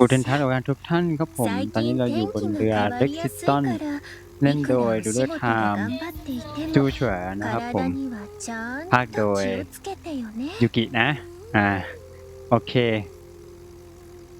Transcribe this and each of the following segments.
กูเทนทัศน์โอการทุกท่านครับผม ตอนนี้เราอยู่บนเรือเล็กซิตันเล่นโดยดูด้วยทามจูเฉวนะครับผมภาคโดยยูกินะ อ่า โอเค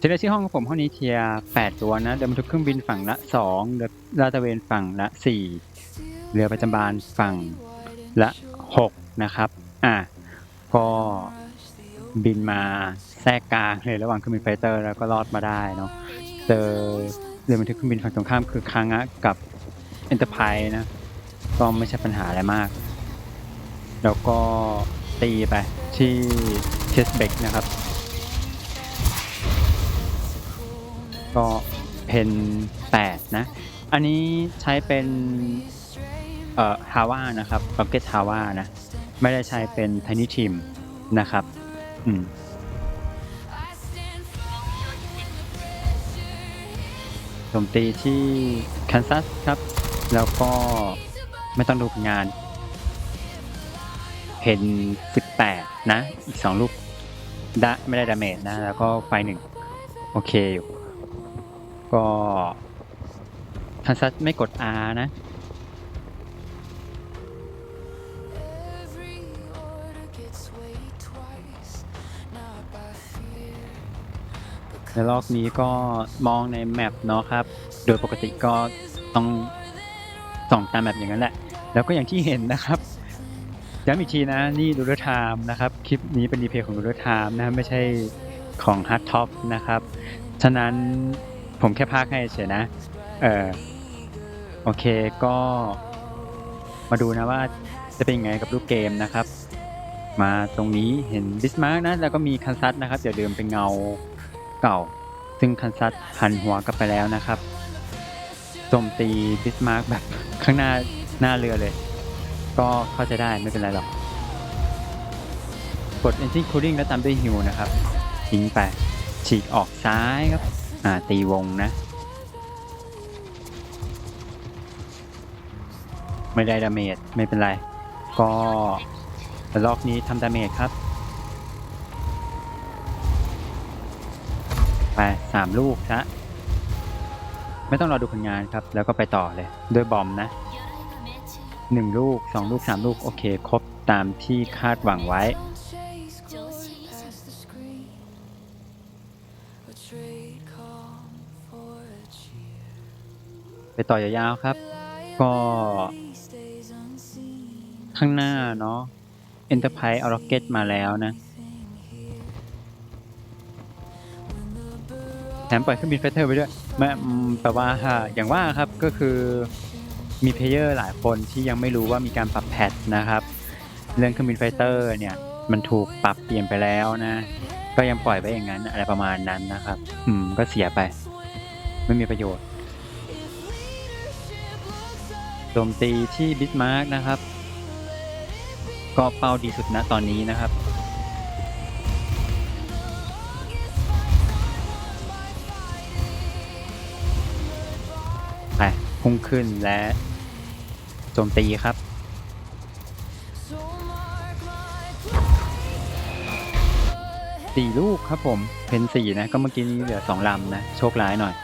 จะได้ชื่อห้องของผมห้องนี้เทียแปดตัวนะ เดินบรรทุกเครื่องบินฝั่งละสองเรือลาดตระเวนฝั่งละสี่เรือประจำบานฝั่งละหกนะครับ อ่า ก็ บินมาแทรกกลางเลยระหว่างเครื่องบินไฟเตอร์แล้วก็รอดมาได้เนาะเจอเรือบันทึกเครื่องบินฝั่งตรงข้ามคือคางะกับเอ็นเตอร์ไพร์นะก็ไม่ใช่ปัญหาอะไรมาก แล้วก็ตีไปที่เชสเบกนะครับ ก็เพนแปดนะ อันนี้ใช้เป็นเอ่อฮาว่านะครับ Rocket h a w a นะ ไม่ได้ใช้เป็น Tiny Team นะครับ อืมโจมตีที่แคนซัสครับ แล้วก็ไม่ต้องดูงานเพน18 นะ อีก 2 ลูกดะไม่ได้ดาเมจนะ แล้วก็ไฟหนึ่งโอเคอยู่ ก็คันซัสไม่กด R นะ ในรอบนี้ก็มองในแมปเนาะครับ โดยปกติก็ต้องส่องตามแมปอย่างนั้นแหละ แล้วก็อย่างที่เห็นนะครับย้ำอีกทีนะนี่ดูเดอร์ไทม์นะครับคลิปนี้เป็นรีเพลย์ของดูเดอร์ไทม์นะไม่ใช่ของ Hard Top นะครับฉะนั้นผมแค่พากให้เฉยนะเออโอเคก็มาดูนะว่าจะเป็นยังไงกับรูปเกมนะครับ มาตรงนี้เห็นบิสมาร์กนะ แล้วก็มีคันซัตนะครับอย่าลืมเป็นเงา เก่า ซึ่งคันซัตหันหัวกลับไปแล้วนะครับโจมตีบิสมาร์กแบบข้างหน้าหน้าเรือเลย ก็เข้าใจได้ไม่เป็นไรหรอก กด Engine Cooling แล้วตามด้วยฮิวนะครับ ทิ้งไป ฉีกออกซ้ายครับ อ่า ตีวงนะ ไม่ได้ดาเมจไม่เป็นไร ก็ระลอกนี้ทำดาเมจครับ ไปสามลูกซะไม่ต้องรอดูผลงานครับ แล้วก็ไปต่อเลย ด้วยบอมนะหนึ่งลูกสองลูกสามลูก โอเค ครบตามที่คาดหวังไว้ ไปต่อยาวๆครับ ก็ข้างหน้าเนาะ Enterprise เอาร็อกเก็ตมาแล้วนะ แถมปล่อยเครื่องบินไฟเตอร์ไปด้วยแม่แต่ว่าฮะอย่างว่าครับก็คือมีเพลเยอร์หลายคนที่ยังไม่รู้ว่ามีการปรับแพทนะครับ เรื่องเครื่องบินไฟเตอร์เนี่ยมันถูกปรับเปลี่ยนไปแล้วนะ ก็ยังปล่อยไว้อย่างนั้นอะไรประมาณนั้นนะครับ อืมก็เสียไป ไม่มีประโยชน์โจมตีที่บิสมาร์กนะครับ ก็เป้าดีสุดนะตอนนี้นะครับ พุ่งขึ้นและโจมตีครับ สี่ลูกครับผมเพนสี่นะ ก็เมื่อกี้นี้เหลือสองลำนะ โชคร้ายหน่อย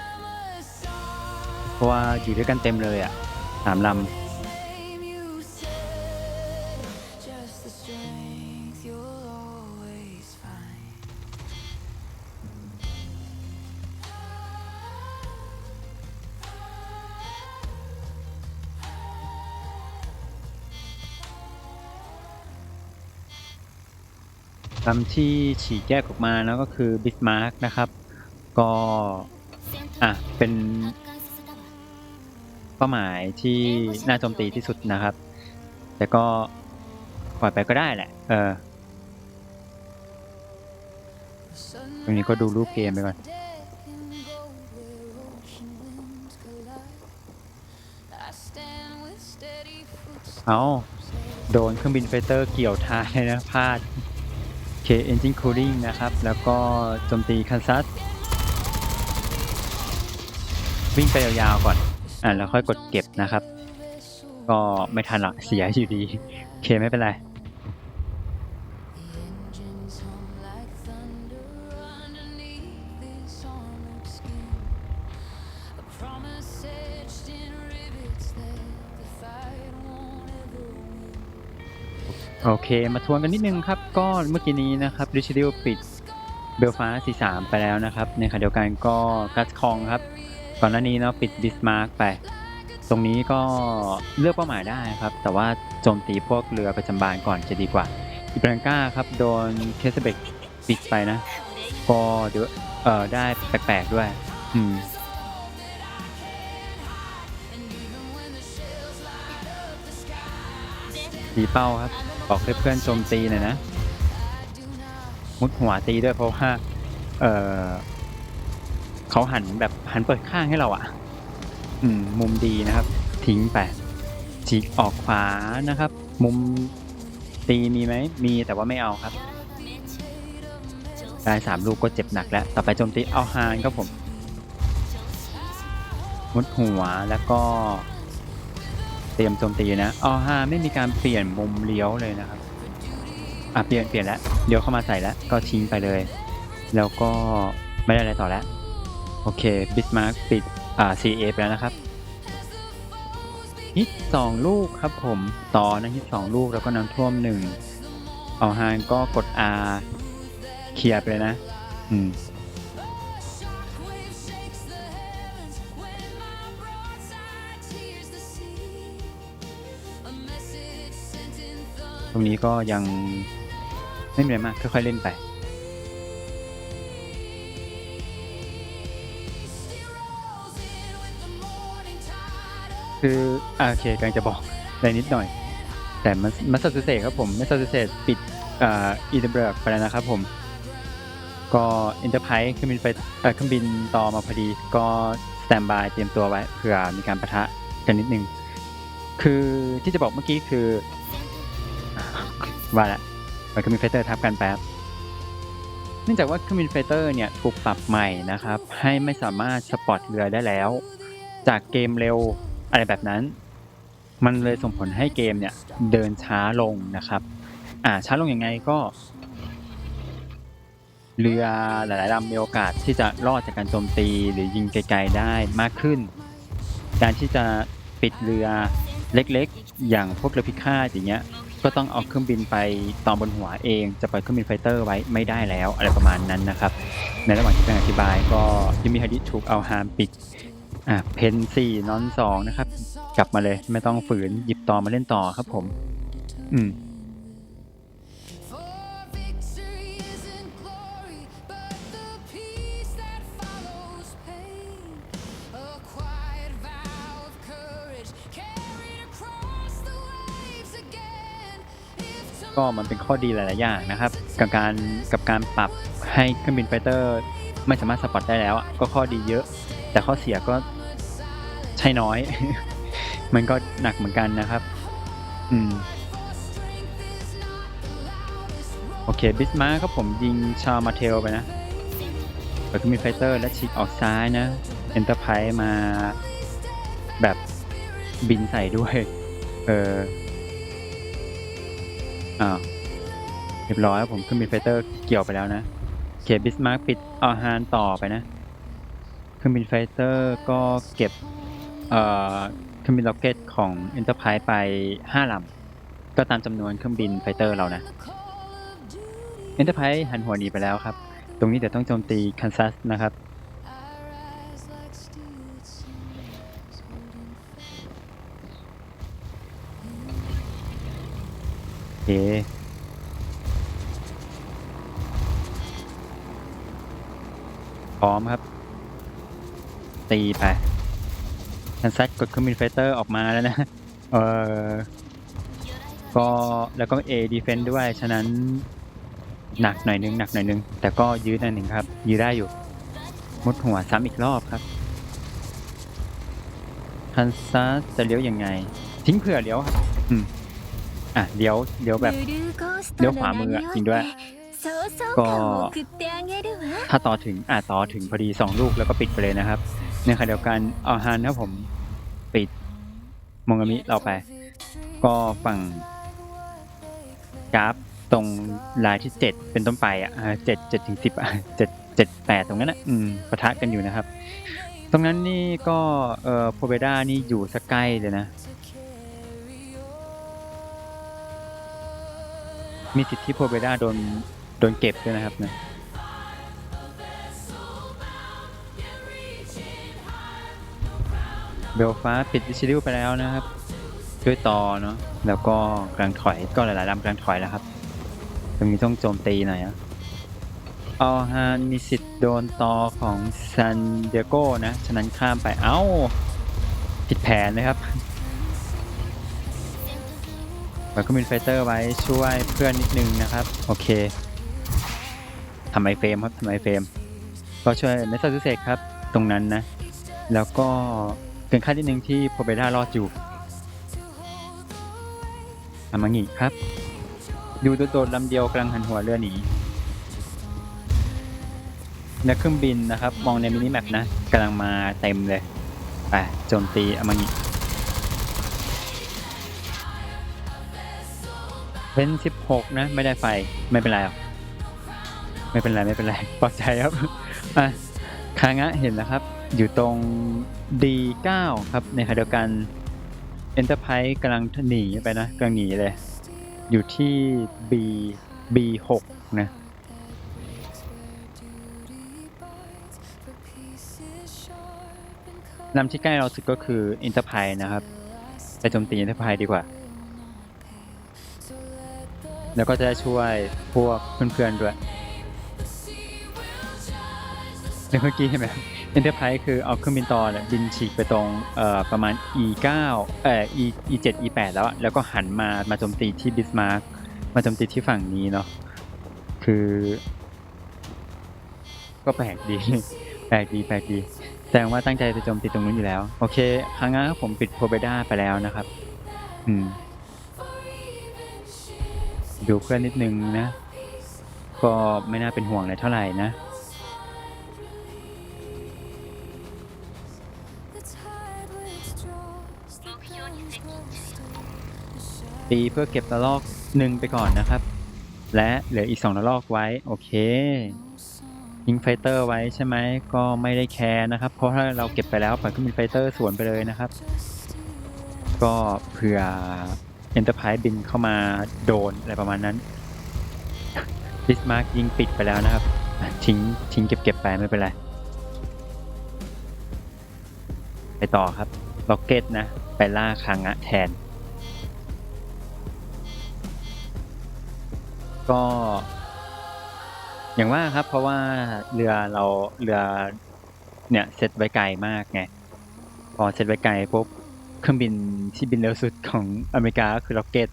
เพราะว่าอยู่ด้วยกันเต็มเลยอะสามลำ ลำที่ฉีกแยกออกมาแล้วก็คือบิสมาร์กนะครับ ก็อะเป็นเป้าหมายที่น่าโจมตีที่สุดนะครับ แต่ก็ปล่อยไปก็ได้แหละ เออตรงนี้ก็ดูรูปเกมไปก่อนเอาโดนเครื่องบินไฟเตอร์เกี่ยวท้ายนะพลาด K Engine Cooling นะครับ แล้วก็โจมตีคันซัสวิ่งไปยาวๆก่อน อ่าแล้วค่อยกดเก็บนะครับ ก็ไม่ทันหรอกเสียอยู่ดี โอเคไม่เป็นไร เคมาทวนกันนิดนึงครับ ก็เมื่อกี้นี้นะครับริชดิลปิดเบลฟาส43ไปแล้วนะครับในขณะเดียวกันก็กัสคองครับ ก่อนหน้านี้เนาะปิดบิสมาร์กไป ตรงนี้ก็เลือกเป้าหมายได้ครับ แต่ว่าโจมตีพวกเรือประจำบานก่อนจะดีกว่าอิบรังกาครับโดนเคสเบกปิดไปนะ ก็เดี๋ยวเอ่อได้แปลกๆด้วย อืมตีเป้าครับ บอกให้เพื่อนโจมตีหน่อยนะ มุดหัวตีด้วยเพราะว่า เออเขาหันแบบหันเปิดข้างให้เราอะ่ะ อืม มุมดีนะครับ ทิ้งไปฉีกออกขวานะครับ มุมตีมีไหม มีแต่ว่าไม่เอาครับได้สามลูกก็เจ็บหนักแล้ว ต่อไปโจมตีเอาฮานครับผม มุดหัวแล้วก็ เตรียมโจมตีนะเอฮาไม่มีการเปลี่ยนมุมเลี้ยวเลยนะครับ อะเปลี่ยนเปลี่ยนแล้วเดี๋ยวเข้ามาใส่แล้วก็ทิ้งไปเลย แล้วก็ไม่ได้อะไรต่อแล้ว โอเคบิสมาร์กปิดอ่า CA ไปแล้วนะครับฮิตสองลูกครับผมต่อนะฮิตสองลูกแล้วก็น้ำท่วมหนึ่งเอาฮานก็กด R เคลียร์ไปเลยนะ อืม รงนี้ก็ยังไม่มีอะไรมากค่อยๆเล่นไปคืออ่าโอเคกำลังจะบอกอะไรนิดหน่อย แต่มันมัสซัสเซครับผมมัสซัสเซปิดอ่าอีเดเบิร์กไปแล้วนะครับผม ก็อินเตอร์ไพรส์เครื่องบินไฟเอ่อเครื่องบินต่อมาพอดี ก็สแตนบายเตรียมตัวไว้เผื่อมีการประทะกันนิดนึง คือที่จะบอกเมื่อกี้คือ ว่าละมันเครื่องบินไฟเตอร์ทับกันแป๊บเนื่องจากว่าเครื่องบินไฟเตอร์เนี่ยถูกปรับใหม่นะครับ ให้ไม่สามารถสปอตเรือได้แล้ว จากเกมเร็วอะไรแบบนั้น มันเลยส่งผลให้เกมเนี่ยเดินช้าลงนะครับ อ่าช้าลงยังไงก็ เรือหลายๆลำมีโอกาสที่จะรอดจากการโจมตีหรือยิงไกลๆได้มากขึ้น การที่จะปิดเรือเล็กๆ อย่างพวกเรือพิฆาตอย่างเงี้ย ก็ต้องเอาเครื่องบินไปตอมบนหัวเอง จะปล่อยเครื่องบินไฟเตอร์ไว้ไม่ได้แล้วอะไรประมาณนั้นนะครับ ในระหว่างที่การอธิบายก็ยิมิฮาดิถูกเอาฮามปิดอะเพนสี่นอนสองนะครับ กลับมาเลยไม่ต้องฝืนหยิบต่อมาเล่นต่อครับผม อืม ก็มันเป็นข้อดีหลาย ๆ อย่างนะครับ กับการกับการปรับให้เครื่องบินไฟเตอร์ ไม่สามารถสปอตได้แล้วก็ข้อดีเยอะ แต่ข้อเสียก็ใช่น้อย มันก็หนักเหมือนกันนะครับ อืมโอเคบิสมาร์ครับผมยิงชาวมาเทลไปนะเปิดเครื่องบินไฟเตอร์และฉีกออกซ้ายนะเอ็นเตอร์ไพรส์มาแบบบินใส่ด้วย เออ อ้าเรียบร้อยครับผมเครื่องบินไฟเตอร์เกี่ยวไปแล้วนะเก็บบิสมาร์กปิดเอาฮานต่อไปนะเครื่องบินไฟเตอร์ก็เก็บเอ่อเครื่องบินล็อกเก็ตของ Enterprise ไปห้าลำก็ตามจำนวนเครื่องบินไฟเตอร์เรานะ Enterprise หันหัวหนีไปแล้วครับ ตรงนี้เดี๋ยวต้องโจมตีคันซัสนะครับ เคพร้อมครับ ตีไปทันซัดกดเครื่องบินไฟเตอร์ออกมาแล้วนะ เออก็แล้วก็ A defense ด้วย ฉะนั้นหนักหน่อยนึงหนักหน่อยนึง แต่ก็ยืดหน่อยหนึ่งครับ ยืดได้อยู่ มุดหัวซ้ำอีกรอบครับทันซัสจะเลี้ยวยังไง ทิ้งเผื่อเลี้ยวครับ อะเดี๋ยวเดี๋ยวแบบเดี๋ยวขวามือจริงด้วย ก็ถ้าต่อถึงอะต่อถึงพอดีสองลูกแล้วก็ปิดไปเลยนะครับในขณะเดียวกันเอาฮันนะผมปิดมงกามิเราไป ก็ฝั่งกราฟตรงลายที่เจ็ดเป็นต้นไปอะเจ็ดเจ็ดถึงสิบอะเจ็ดเจ็ดแปดตรงนั้นอะอืมปะทะกันอยู่นะครับ ตรงนั้นนี่ก็เอ่อโพเบด้านี่อยู่สกใกล้เลยนะ มีสิทธิ์ที่โพเบด้าโดนโดนเก็บด้วยนะครับเนะเบลฟ้าปิดวิชิลิวไปแล้วนะครับ ด้วยต่อเนาะแล้วก็กลังถอยก็หลายๆลำกลังถอยแล้วครับตรงนี้ต้องโจมตีหน่อยอะเอาฮานมีสิทธิ์โดนต่อของซันเดียโก้นะ ฉะนั้นข้ามไปเอ้า ผิดแผนเลยครับ แล้วก็มีไฟเตอร์ไว้ช่วยเพื่อนนิดนึงนะครับ โอเคทำไมเฟรมครับทำไมเฟรมก็ช่วยเนสซาซูเซกครับ ตรงนั้นนะ แล้วก็เกินคาดนิดนึงที่โพเบด้ารอดอยู่อามางิครับอยู่โดดๆลำเดียวกำลังหันหัวเรือหนีนักเครื่องบินนะครับ มองในมินิแมปนะกำลังมาเต็มเลยไปโจมตีอามางิ เป็นสิบหกนะ ไม่ได้ไฟไม่เป็นไรหรอกไม่เป็นไรไม่เป็นไรปลอดใจครับอะคางะเห็นแล้วครับ อยู่ตรง D9 ครับในขณะเดียวกัน Enterprise กำลังหนีไปนะกำลังหนีเลย อยู่ที่ B B6 นะลำที่ใกล้เราสุดก็คือ Enterprise นะครับ ไปโจมตี Enterprise ดีกว่า แล้วก็จะได้ช่วยพวกเพื่อนๆด้วยในเมื่อกี้เห็นไหม Enterprise คือเอาเครื่องบินต่อเนี่ยบินฉีกไปตรงเอ่อประมาณ E9 เอ่อ E E7 E8 แล้วอะแล้วก็หันมามาโจมตีที่ Bismarck มาโจมตีที่ฝั่งนี้เนาะคือ ก็แปลกดีแปลกดีแปลกดีแสดงว่าตั้งใจจะโจมตีตรงนู้นอยู่แล้ว โอเค ครั้งนั้นผมปิดโพเบด้าไปแล้วนะครับ อืม ดูเพื่อนนิดนึงนะ ก็ไม่น่าเป็นห่วงอะไรเท่าไหร่นะตีเพื่อเก็บระลอกหนึ่งไปก่อนนะครับ และเหลืออีกสองระลอกไว้ โอเคยิงไฟเตอร์ไว้ใช่ไหมก็ไม่ได้แคร์นะครับ เพราะถ้าเราเก็บไปแล้วปล่อยขึ้นเป็นไฟเตอร์สวนไปเลยนะครับ ก็เผื่อ Enterprise บินเข้ามาโดนอะไรประมาณนั้นบิสมาร์กยิงปิดไปแล้วนะครับ ทิ้งทิ้งเก็บเก็บไปไม่เป็นไร ไปต่อครับล็อกเก็ตนะ ไปล่าคางะแทน ก็ อย่างว่าครับเพราะว่าเรือเราเรือเนี่ยเซตไว้ไกลมากไง พอเซตไว้ไกลปุ๊บ เครื่องบินที่บินเร็วสุดของอเมริกาก็คือล็อกเก็ต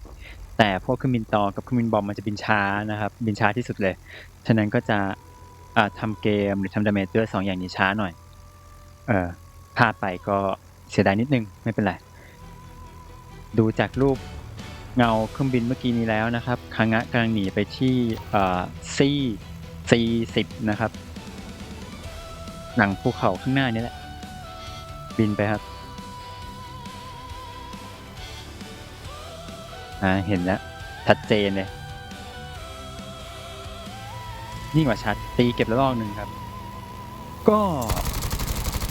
แต่พวกเครื่องบินต่อกับเครื่องบินบอมมันจะบินช้านะครับ บินช้าที่สุดเลย ฉะนั้นก็จะอ่าทำเกมหรือทำดาเมจด้วยสองอย่างนี้ช้าหน่อย เออพลาดไปก็เสียดายนิดนึงไม่เป็นไร ดูจากรูปเงาเครื่องบินเมื่อกี้นี้แล้วนะครับคางะกำลังหนีไปที่ซีซีสิบนะครับ หลังภูเขาข้างหน้านี่แหละ บินไปครับ อ่าเห็นแล้วชัดเจนเลยยิ่งกว่าชัดตีเก็บแล้วรอบหนึ่งครับ ก็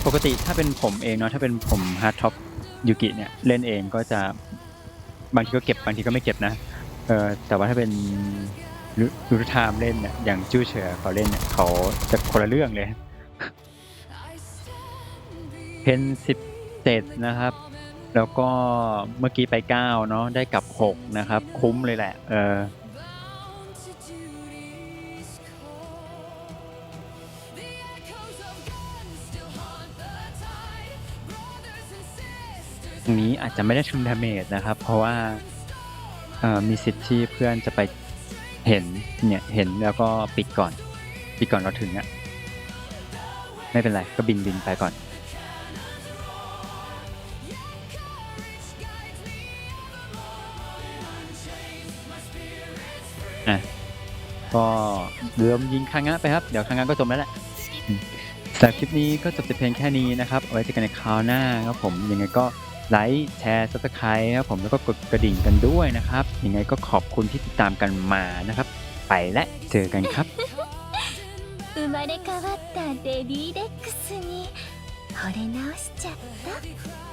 ปกติถ้าเป็นผมเองเนาะถ้าเป็นผมฮาร์ดท็อปยูกิเนี่ยเล่นเองก็จะบางทีก็เก็บบางทีก็ไม่เก็บนะเออแต่ว่าถ้าเป็นยูทูไทม์เล่นเนี่ยอย่างจู้เฉอเขาเล่นเนี่ยเขาจะคนละเรื่องเลย เพนสิบเจ็ดนะครับ แล้วก็เมื่อกี้ไปเก้าเนาะได้กลับหกนะครับ คุ้มเลยแหละ เออตรงนี้อาจจะไม่ได้ทำดาเมจนะครับ เพราะว่ามีสิทธิ์ที่เพื่อนจะไปเห็นเนี่ยเห็นแล้วก็ปิดก่อน ปิดก่อนเราถึงอะ่ะไม่เป็นไร ก็บินบินไปก่อน ก็เริ่มยิงคางะไปครับ เดี๋ยวคางะก็จมแล้วแหละ สำหรับคลิปนี้ก็จบแต่เพียงแค่นี้นะครับ เอาไว้เจอกันในคราวหน้าครับผม ยังไงก็ไลค์แชร์ซับสไครต์ครับผมแล้วก็กดกระดิ่งกันด้วยนะครับ ยังไงก็ขอบคุณที่ติดตามกันมานะครับ ไปและเจอกันครับ 生まれ変わったレディレックスに 惚れ直しちゃった